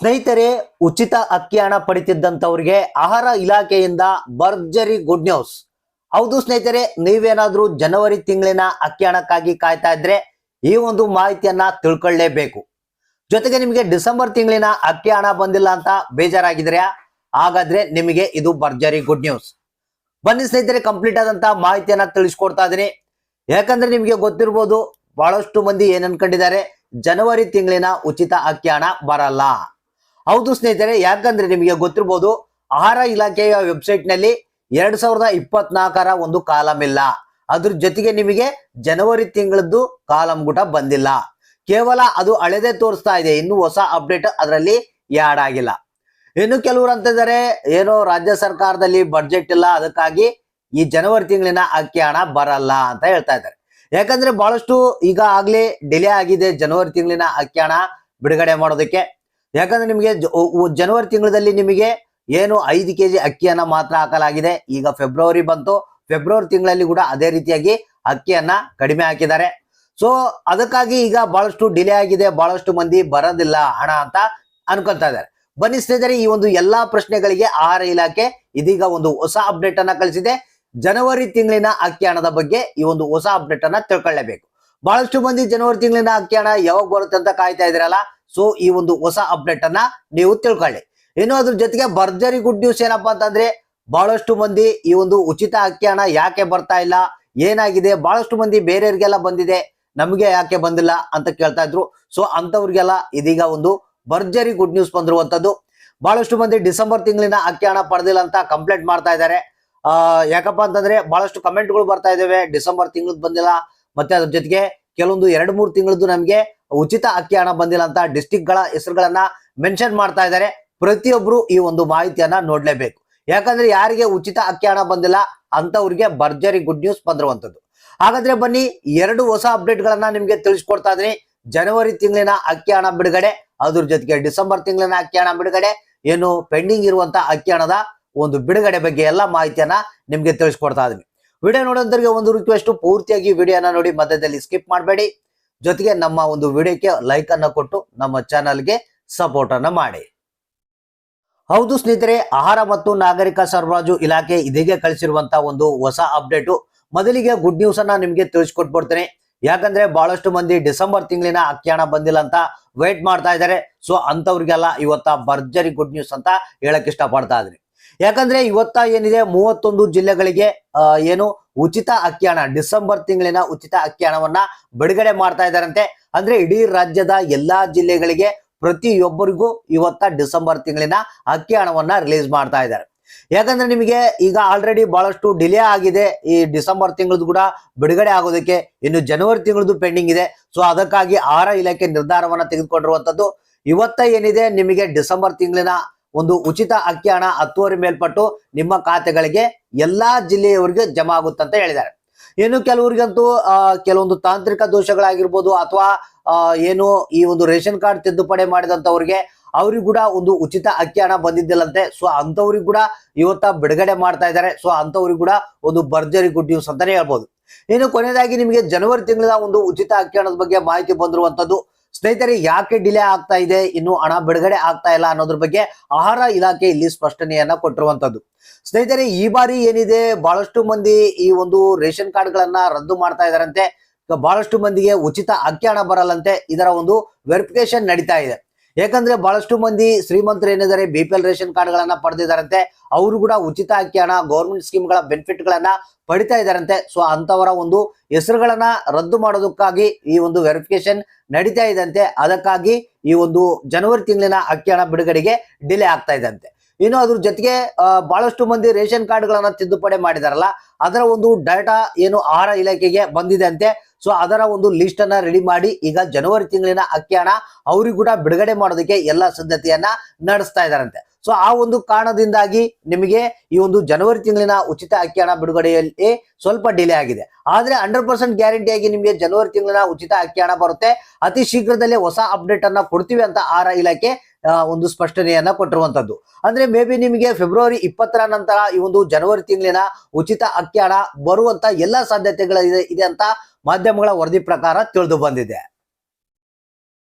ಸ್ನೇಹಿತರೆ, ಉಚಿತ ಅಕ್ಕಿ ಹಣ ಪಡಿತಿದ್ದಂಥವ್ರಿಗೆ ಆಹಾರ ಇಲಾಖೆಯಿಂದ ಭರ್ಜರಿ ಗುಡ್ ನ್ಯೂಸ್ ಹೌದು ಸ್ನೇಹಿತರೆ, ನೀವೇನಾದ್ರೂ ಜನವರಿ ತಿಂಗಳಿನ ಅಕ್ಕಿ ಹಣಕ್ಕಾಗಿ ಕಾಯ್ತಾ ಇದ್ರೆ ಈ ಒಂದು ಮಾಹಿತಿಯನ್ನ ತಿಳ್ಕೊಳ್ಳೇಬೇಕು. ಜೊತೆಗೆ ನಿಮಗೆ ಡಿಸೆಂಬರ್ ತಿಂಗಳಿನ ಅಕ್ಕಿ ಹಣ ಬಂದಿಲ್ಲ ಅಂತ ಬೇಜಾರಾಗಿದ್ರೆ, ಹಾಗಾದ್ರೆ ನಿಮಗೆ ಇದು ಭರ್ಜರಿ ಗುಡ್ ನ್ಯೂಸ್ ಬನ್ನಿ ಸ್ನೇಹಿತರೆ ಕಂಪ್ಲೀಟ್ ಆದಂತ ಮಾಹಿತಿಯನ್ನ ತಿಳಿಸ್ಕೊಡ್ತಾ ಇದೀನಿ ಯಾಕಂದ್ರೆ ನಿಮಗೆ ಗೊತ್ತಿರ್ಬೋದು, ಬಹಳಷ್ಟು ಮಂದಿ ಏನ್ ಅನ್ಕೊಂಡಿದ್ದಾರೆ, ಜನವರಿ ತಿಂಗಳಿನ ಉಚಿತ ಅಕ್ಕಿ ಹಣ ಬರಲ್ಲ. ಹೌದು ಸ್ನೇಹಿತರೆ, ಯಾಕಂದ್ರೆ ನಿಮಗೆ ಗೊತ್ತಿರ್ಬೋದು, ಆಹಾರ ಇಲಾಖೆಯ ವೆಬ್ಸೈಟ್ನಲ್ಲಿ ಎರಡ್ ಸಾವಿರದ ಇಪ್ಪತ್ನಾಲ್ಕರ ಒಂದು ಕಾಲಮ್ ಇಲ್ಲ. ಅದ್ರ ಜೊತೆಗೆ ನಿಮಗೆ ಜನವರಿ ತಿಂಗಳದ್ದು ಕಾಲಮ್ ಕೂಡ ಬಂದಿಲ್ಲ. ಕೇವಲ ಅದು ಹಳೆದೇ ತೋರಿಸ್ತಾ ಇದೆ, ಇನ್ನು ಹೊಸ ಅಪ್ಡೇಟ್ ಅದರಲ್ಲಿ ಯಾಡ್ ಆಗಿಲ್ಲ. ಇನ್ನು ಕೆಲವರು ಅಂತ ಇದ್ದಾರೆ ಏನೋ ರಾಜ್ಯ ಸರ್ಕಾರದಲ್ಲಿ ಬಡ್ಜೆಟ್ ಇಲ್ಲ, ಅದಕ್ಕಾಗಿ ಈ ಜನವರಿ ತಿಂಗಳಿನ ಅಕ್ಕಿ ಹಣ ಬರಲ್ಲ ಅಂತ ಹೇಳ್ತಾ ಇದ್ದಾರೆ. ಯಾಕಂದ್ರೆ ಬಹಳಷ್ಟು ಈಗ ಆಗ್ಲೇ ಡಿಲೇ ಆಗಿದೆ, ಜನವರಿ ತಿಂಗಳಿನ ಅಕ್ಕಿ ಹಣ ಬಿಡುಗಡೆ ಮಾಡೋದಕ್ಕೆ. ಯಾಕಂದ್ರೆ ನಿಮಗೆ ಜನವರಿ ತಿಂಗಳಲ್ಲಿ ನಿಮಗೆ ಏನು ಐದು ಕೆಜಿ ಅಕ್ಕಿಯನ್ನ ಮಾತ್ರ ಹಾಕಲಾಗಿದೆ. ಈಗ ಫೆಬ್ರವರಿ ಬಂತು. ಫೆಬ್ರವರಿ ತಿಂಗಳಲ್ಲಿ ಕೂಡ ಅದೇ ರೀತಿಯಾಗಿ ಅಕ್ಕಿಯನ್ನ ಕಡಿಮೆ ಹಾಕಿದ್ದಾರೆ. ಸೊ ಅದಕ್ಕಾಗಿ ಈಗ ಬಹಳಷ್ಟು ಡಿಲೇ ಆಗಿದೆ. ಬಹಳಷ್ಟು ಮಂದಿ ಬರೋದಿಲ್ಲ ಹಣ ಅಂತ ಅನ್ಕೊಂತಾ ಇದ್ದಾರೆ. ಬನ್ನಿ ಸ್ನೇಹಿತರೆ, ಈ ಒಂದು ಎಲ್ಲಾ ಪ್ರಶ್ನೆಗಳಿಗೆ ಆಹಾರ ಇಲಾಖೆ ಇದೀಗ ಒಂದು ಹೊಸ ಅಪ್ಡೇಟ್ ಅನ್ನ ಕಳಿಸಿದೆ. ಜನವರಿ ತಿಂಗಳಿನ ಅಕ್ಕಿ ಹಣದ ಬಗ್ಗೆ ಈ ಒಂದು ಹೊಸ ಅಪ್ಡೇಟ್ ಅನ್ನ ತಿಳ್ಕೊಳ್ಳೇಬೇಕು. ಬಹಳಷ್ಟು ಮಂದಿ ಜನವರಿ ತಿಂಗಳಿನ ಅಕ್ಕಿ ಹಣ ಯಾವಾಗ ಬರುತ್ತೆ ಅಂತ ಕಾಯ್ತಾ ಇದ್ರಲ್ಲ ಸೊ ಈ ಒಂದು ಹೊಸ ಅಪ್ಡೇಟ್ ಅನ್ನ ನೀವು ತಿಳ್ಕೊಳ್ಳಿ. ಇನ್ನು ಅದ್ರ ಜೊತೆಗೆ ಭರ್ಜರಿ ಗುಡ್ ನ್ಯೂಸ್ ಏನಪ್ಪಾ ಅಂತಂದ್ರೆ ಬಹಳಷ್ಟು ಮಂದಿ ಈ ಒಂದು ಉಚಿತ ಅಕ್ಕಿ ಹಣ ಯಾಕೆ ಬರ್ತಾ ಇಲ್ಲ, ಏನಾಗಿದೆ ಬಹಳಷ್ಟು ಮಂದಿ ಬೇರೆಯವ್ರಿಗೆಲ್ಲ ಬಂದಿದೆ, ನಮಗೆ ಯಾಕೆ ಬಂದಿಲ್ಲ ಅಂತ ಕೇಳ್ತಾ ಇದ್ರು. ಸೊ ಅಂತವ್ರಿಗೆಲ್ಲ ಇದೀಗ ಒಂದು ಭರ್ಜರಿ ಗುಡ್ ನ್ಯೂಸ್ ಬಂದಿರುವಂತದ್ದು ಬಹಳಷ್ಟು ಮಂದಿ ಡಿಸೆಂಬರ್ ತಿಂಗಳಿನ ಅಕ್ಕಿ ಹಣ ಪಡೆದಿಲ್ಲ ಅಂತ ಕಂಪ್ಲೇಂಟ್ ಮಾಡ್ತಾ ಇದ್ದಾರೆ. ಆ, ಯಾಕಪ್ಪ ಅಂತಂದ್ರೆ ಬಹಳಷ್ಟು ಕಮೆಂಟ್ಗಳು ಬರ್ತಾ ಇದಾವೆ ಡಿಸೆಂಬರ್ ತಿಂಗಳದ್ ಬಂದಿಲ್ಲ. ಮತ್ತೆ ಅದ್ರ ಜೊತೆಗೆ ಕೆಲವೊಂದು ಎರಡು ಮೂರು ತಿಂಗಳದ್ದು ನಮಗೆ ಉಚಿತ ಅಕ್ಕಿ ಹಣ ಬಂದಿಲ್ಲ ಅಂತ ಡಿಸ್ಟಿಕ್ಗಳ ಹೆಸರುಗಳನ್ನ ಮೆನ್ಷನ್ ಮಾಡ್ತಾ ಇದ್ದಾರೆ. ಪ್ರತಿಯೊಬ್ರು ಈ ಒಂದು ಮಾಹಿತಿಯನ್ನ ನೋಡ್ಲೇಬೇಕು. ಯಾಕಂದ್ರೆ ಯಾರಿಗೆ ಉಚಿತ ಅಕ್ಕಿ ಹಣ ಬಂದಿಲ್ಲ ಅಂತವ್ರಿಗೆ ಭರ್ಜರಿ ಗುಡ್ ನ್ಯೂಸ್ ಬಂದಿರುವಂತದ್ದು ಹಾಗಾದ್ರೆ ಬನ್ನಿ, ಎರಡು ಹೊಸ ಅಪ್ಡೇಟ್ ಗಳನ್ನ ನಿಮ್ಗೆ ತಿಳಿಸ್ಕೊಡ್ತಾ ಇದೀನಿ ಜನವರಿ ತಿಂಗಳಿನ ಅಕ್ಕಿ ಹಣ ಬಿಡುಗಡೆ, ಅದ್ರ ಜೊತೆಗೆ ಡಿಸೆಂಬರ್ ತಿಂಗಳಿನ ಅಕ್ಕಿ ಹಣ ಬಿಡುಗಡೆ, ಏನು ಪೆಂಡಿಂಗ್ ಇರುವಂತ ಅಕ್ಕಿ ಹಣದ ಒಂದು ಬಿಡುಗಡೆ ಬಗ್ಗೆ ಎಲ್ಲ ಮಾಹಿತಿಯನ್ನ ನಿಮ್ಗೆ ತಿಳಿಸ್ಕೊಡ್ತಾ ಇದೀನಿ ವಿಡಿಯೋ ನೋಡೋದ್ರಿಗೆ ಒಂದು ರಿಕ್ವೆಸ್ಟ್ ಪೂರ್ತಿಯಾಗಿ ವಿಡಿಯೋನ ನೋಡಿ ಮಧ್ಯದಲ್ಲಿ ಸ್ಕಿಪ್ ಮಾಡಬೇಡಿ. ಜೊತೆಗೆ ನಮ್ಮ ಒಂದು ವಿಡಿಯೋಕ್ಕೆ ಲೈಕ್ ಅನ್ನ ಕೊಟ್ಟು ನಮ್ಮ ಚಾನಲ್ಗೆ ಸಪೋರ್ಟ್ ಅನ್ನ ಮಾಡಿ. ಹೌದು ಸ್ನೇಹಿತರೆ, ಆಹಾರ ಮತ್ತು ನಾಗರಿಕ ಸರಬರಾಜು ಇಲಾಖೆ ಇದೀಗ ಕಳಿಸಿರುವಂತಹ ಒಂದು ಹೊಸ ಅಪ್ಡೇಟು ಮೊದಲಿಗೆ ಗುಡ್ ನ್ಯೂಸ್ ಅನ್ನ ನಿಮ್ಗೆ ತಿಳಿಸ್ಕೊಟ್ಬಿಡ್ತೇನೆ. ಯಾಕಂದ್ರೆ ಬಹಳಷ್ಟು ಮಂದಿ ಡಿಸೆಂಬರ್ ತಿಂಗಳಿನ ಅಕ್ಕಿ ಬಂದಿಲ್ಲ ಅಂತ ವೇಟ್ ಮಾಡ್ತಾ ಇದ್ದಾರೆ. ಸೊ ಅಂತವ್ರಿಗೆಲ್ಲ ಇವತ್ತ ಭರ್ಜರಿ ಗುಡ್ ನ್ಯೂಸ್ ಅಂತ ಹೇಳಕ್ ಇಷ್ಟಪಡ್ತಾ ಇದ್ದೀನಿ. ಯಾಕಂದ್ರೆ ಇವತ್ತ ಏನಿದೆ, ಮೂವತ್ತೊಂದು ಜಿಲ್ಲೆಗಳಿಗೆ ಏನು ಉಚಿತ ಅಕ್ಕಿ ಡಿಸೆಂಬರ್ ತಿಂಗಳಿನ ಉಚಿತ ಅಕ್ಕಿ ಹಣವನ್ನ ಬಿಡುಗಡೆ ಮಾಡ್ತಾ ಇದ್ದಾರಂತೆ. ಅಂದ್ರೆ ಇಡೀ ರಾಜ್ಯದ ಎಲ್ಲಾ ಜಿಲ್ಲೆಗಳಿಗೆ ಪ್ರತಿಯೊಬ್ಬರಿಗೂ ಇವತ್ತ ಡಿಸೆಂಬರ್ ತಿಂಗಳಿನ ಅಕ್ಕಿ ಹಣವನ್ನ ರಿಲೀಸ್ ಮಾಡ್ತಾ ಇದ್ದಾರೆ. ಯಾಕಂದ್ರೆ ನಿಮಗೆ ಈಗ ಆಲ್ರೆಡಿ ಬಹಳಷ್ಟು ಡಿಲೇ ಆಗಿದೆ. ಈ ಡಿಸೆಂಬರ್ ತಿಂಗಳದ್ದು ಕೂಡ ಬಿಡುಗಡೆ ಆಗೋದಕ್ಕೆ ಇನ್ನು ಜನವರಿ ತಿಂಗಳದ್ದು ಪೆಂಡಿಂಗ್ ಇದೆ. ಸೊ ಅದಕ್ಕಾಗಿ ಆಹಾರ ಇಲಾಖೆ ನಿರ್ಧಾರವನ್ನ ತೆಗೆದುಕೊಂಡಿರುವಂತದ್ದು. ಇವತ್ತ ಏನಿದೆ, ನಿಮಗೆ ಡಿಸೆಂಬರ್ ತಿಂಗಳಿನ ಒಂದು ಉಚಿತ ಅಕ್ಕಿ ಹಣ ಹತ್ತುವರೆ ಮೇಲ್ಪಟ್ಟು ನಿಮ್ಮ ಖಾತೆಗಳಿಗೆ ಎಲ್ಲಾ ಜಿಲ್ಲೆಯವರಿಗೆ ಜಮಾ ಆಗುತ್ತಂತ ಹೇಳಿದ್ದಾರೆ. ಇನ್ನು ಕೆಲವರಿಗಂತೂ ಕೆಲವೊಂದು ತಾಂತ್ರಿಕ ದೋಷಗಳಾಗಿರ್ಬೋದು ಅಥವಾ ಏನು ಈ ಒಂದು ರೇಷನ್ ಕಾರ್ಡ್ ತಿದ್ದುಪಡಿ ಮಾಡಿದಂತವ್ರಿಗೆ ಅವ್ರಿಗೆ ಕೂಡ ಒಂದು ಉಚಿತ ಅಕ್ಕಿ ಹಣ ಬಂದಿದ್ದಿಲ್ಲಂತೆ. ಸೊ ಅಂಥವ್ರಿಗೆ ಕೂಡ ಇವತ್ತ ಬಿಡುಗಡೆ ಮಾಡ್ತಾ ಇದ್ದಾರೆ. ಸೊ ಅಂಥವ್ರಿಗೆ ಕೂಡ ಒಂದು ಭರ್ಜರಿ ಗುಡ್ ನ್ಯೂಸ್ ಅಂತಾನೆ ಹೇಳ್ಬೋದು. ಇನ್ನು ಕೊನೆಯದಾಗಿ ನಿಮಗೆ ಜನವರಿ ತಿಂಗಳ ಒಂದು ಉಚಿತ ಅಕ್ಕಿ ಹಣದ ಬಗ್ಗೆ ಮಾಹಿತಿ ಬಂದಿರುವಂತದ್ದು ಸ್ನೇಹಿತರೆ, ಯಾಕೆ ಡಿಲೇ ಆಗ್ತಾ ಇದೆ? ಇನ್ನು ಹಣ ಬಿಡುಗಡೆ ಆಗ್ತಾ ಇಲ್ಲ ಅನ್ನೋದ್ರ ಬಗ್ಗೆ ಆಹಾರ ಇಲಾಖೆ ಇಲ್ಲಿ ಸ್ಪಷ್ಟನೆಯನ್ನ ಕೊಟ್ಟಿರುವಂತದ್ದು. ಸ್ನೇಹಿತರೆ, ಈ ಬಾರಿ ಏನಿದೆ? ಬಹಳಷ್ಟು ಮಂದಿ ಈ ಒಂದು ರೇಷನ್ ಕಾರ್ಡ್ ಗಳನ್ನ ರದ್ದು ಮಾಡ್ತಾ ಇದಾರಂತೆ. ಬಹಳಷ್ಟು ಮಂದಿಗೆ ಉಚಿತ ಅಕ್ಕಿ ಹಣ ಬರಲ್ಲಂತೆ. ಇದರ ಒಂದು ವೆರಿಫಿಕೇಶನ್ ನಡೀತಾ ಇದೆ. ಯಾಕಂದ್ರೆ ಬಹಳಷ್ಟು ಮಂದಿ ಶ್ರೀಮಂತರು ಏನಿದ್ದಾರೆ B P L ration card ಗಳನ್ನ ಪಡೆದಿದ್ದಾರಂತೆ. ಅವರು ಕೂಡ ಉಚಿತ ಅಕ್ಕಿ ಹಣ ಗೌರ್ಮೆಂಟ್ ಸ್ಕೀಮ್ಗಳ ಬೆನಿಫಿಟ್ ಗಳನ್ನ ಪಡಿತಾ ಇದ್ದಾರಂತೆ. ಸೊ ಅಂತವರ ಒಂದು ಹೆಸರುಗಳನ್ನ ರದ್ದು ಮಾಡೋದಕ್ಕಾಗಿ ಈ ಒಂದು ವೆರಿಫಿಕೇಶನ್ ನಡೀತಾ ಇದಂತೆ ಅದಕ್ಕಾಗಿ ಈ ಒಂದು ಜನವರಿ ತಿಂಗಳಿನ ಅಕ್ಕಿ ಹಣ ಬಿಡುಗಡೆಗೆ ಡಿಲೇ ಆಗ್ತಾ ಇದಂತೆ ಇನ್ನು ಅದ್ರ ಜೊತೆಗೆ ಬಹಳಷ್ಟು ಮಂದಿ ರೇಷನ್ ಕಾರ್ಡ್ ಗಳನ್ನ ತಿದ್ದುಪಡಿ ಮಾಡಿದಾರಲ್ಲ, ಅದರ ಒಂದು ಡಾಟಾ ಏನು ಆಹಾರ ಇಲಾಖೆಗೆ ಬಂದಿದೆ ಅಂತೆ. ಸೊ, ಅದರ ಒಂದು ಲಿಸ್ಟ್ ಅನ್ನ ರೆಡಿ ಮಾಡಿ, ಈಗ ಜನವರಿ ತಿಂಗಳಿನ ಅಕ್ಕಿ ಹಣ ಅವ್ರಿಗೆ ಕೂಡ ಬಿಡುಗಡೆ ಮಾಡೋದಕ್ಕೆ ಎಲ್ಲಾ ಸಿದ್ಧತೆಯನ್ನ ನಡೆಸ್ತಾ ಇದಾರಂತೆ. ಸೊ, ಆ ಒಂದು ಕಾರಣದಿಂದಾಗಿ ನಿಮಗೆ ಈ ಒಂದು ಜನವರಿ ತಿಂಗಳಿನ ಉಚಿತ ಅಕ್ಕಿ ಹಣ ಬಿಡುಗಡೆಯಲ್ಲಿ ಸ್ವಲ್ಪ ಡಿಲೇ ಆಗಿದೆ. ಆದ್ರೆ ಹಂಡ್ರೆಡ್ ಪರ್ಸೆಂಟ್ ಗ್ಯಾರಂಟಿಯಾಗಿ ನಿಮಗೆ ಜನವರಿ ತಿಂಗಳಿನ ಉಚಿತ ಅಕ್ಕಿ ಬರುತ್ತೆ. ಅತಿ ಶೀಘ್ರದಲ್ಲೇ ಹೊಸ ಅಪ್ಡೇಟ್ ಅನ್ನ ಕೊಡ್ತೀವಿ ಅಂತ ಆಹಾರ ಇಲಾಖೆ ಒಂದು ಸ್ಪಷ್ಟನೆಯನ್ನ ಕೊಟ್ಟಿರುವಂತದ್ದು. ಅಂದ್ರೆ ಮೇ ಬಿ ನಿಮಗೆ ಫೆಬ್ರವರಿ ಇಪ್ಪತ್ತರ ನಂತರ ಈ ಒಂದು ಜನವರಿ ತಿಂಗಳಿನ ಉಚಿತ ಅಕ್ಕಿ ಬರುವಂತ ಎಲ್ಲಾ ಸಾಧ್ಯತೆಗಳ ಇದೆ ಇದೆ ಅಂತ ಮಾಧ್ಯಮಗಳ ವರದಿ ಪ್ರಕಾರ ತಿಳಿದು ಬಂದಿದೆ.